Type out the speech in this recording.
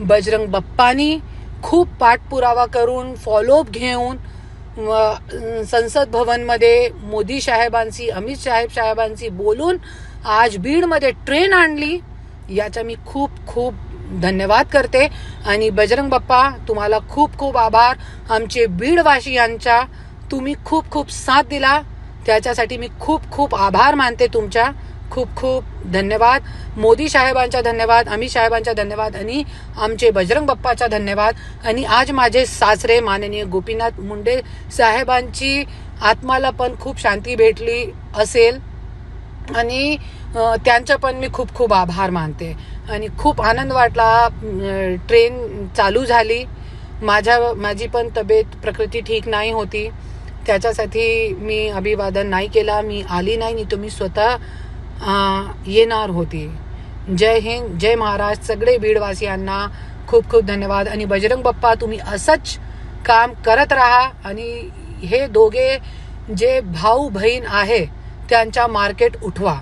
बजरंग बाप्पानी खूप पाठपुरावा करून फॉलोअप घेऊन व संसद भवनमध्ये मोदी साहेबांशी अमित साहेब साहेबांशी बोलून आज बीडमध्ये ट्रेन आणली. याचा मी खूप खूप धन्यवाद करते. आणि बजरंग बाप्पा तुम्हाला खूप खूप आभार. आमचे बीडवासियांचा तुम्ही खूप खूप साथ दिला. त्याच्यासाठी मी खूप खूप आभार मानते तुमच्या खूप खूप धन्यवाद. मोदी साहेबांचा धन्यवाद अमित साहेबांचा धन्यवाद आणि आमचे बजरंग बाप्पाचा धन्यवाद. आणि आज माझे सासरे माननीय गोपीनाथ मुंडे साहेबांची आत्माला पण खूप शांती भेटली असेल. आणि त्यांचा पण मी खूप खूप आभार मानते. आणि खूप आनंद वाटला ट्रेन चालू झाली. माझ्या माझी पण तब्येत प्रकृती ठीक नाही होती. त्याच्यासाठी मी अभिवादन नाही केला मी आली नाही. नाही तर मी स्वतः येणार होती. जय हिंद जय महाराज. सगळे बीडवासियांना खूप खूप धन्यवाद. आणि बजरंग बाप्पा तुम्ही असंच काम करत राहा. आणि हे दोघे जे भाऊ बहीण आहे त्यांचा मार्केट उठवा.